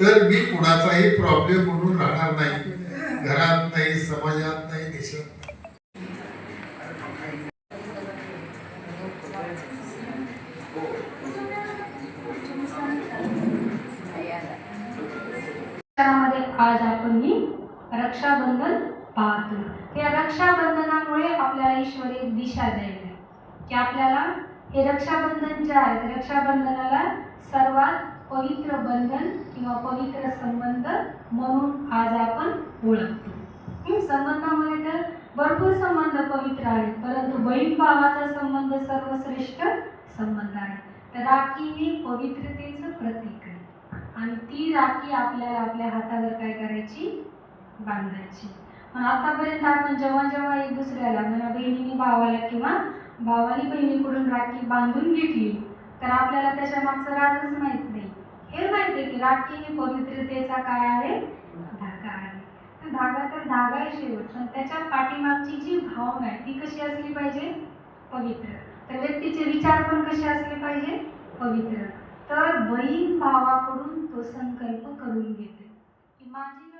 तर मी कुणाचाही प्रॉब्लेम म्हणून राहणार नाही. घरात नाही समाजात नाही देशात आज आपण ही रक्षाबंधन पाहतो. या रक्षाबंधनामुळे आपल्याला ईश्वर एक दिशा द्यायला की आपल्याला हे रक्षाबंधन जे आहे रक्षाबंधनाला सर्वात पवित्र बंधन किंवा पवित्र संबंध म्हणून आज आपण ओळखतो. संबंधामध्ये तर भरपूर संबंध पवित्र आहेत परंतु बहीण भावाचा संबंध सर्वश्रेष्ठ संबंध आहे. तर राखी ही पवित्रतेचं प्रतीक आहे. आणि ती राखी आपल्याला आपल्या हातावर काय करायची? बांधायची. पण आतापर्यंत आपण जेव्हा जेव्हा एक दुसऱ्याला म्हणा बहिणीने भावाला किंवा भावाने बहिणीकडून राखी बांधून घेतली तर आपल्याला त्याच्या मागचं राजच माहीत नाही. हे माहिती आहे की राखी ही पवित्रतेचा काय आहे धागा आहे. तर धागा तर धागा आहे शेवट पण त्याच्या पाठीमागची जी भावना आहे ती कशी असली पाहिजे? पवित्र. तर व्यक्तीचे विचार पण कसे असले पाहिजे? पवित्र. तर बहीण भावाकडून तो संकल्प करून घेते. की माझी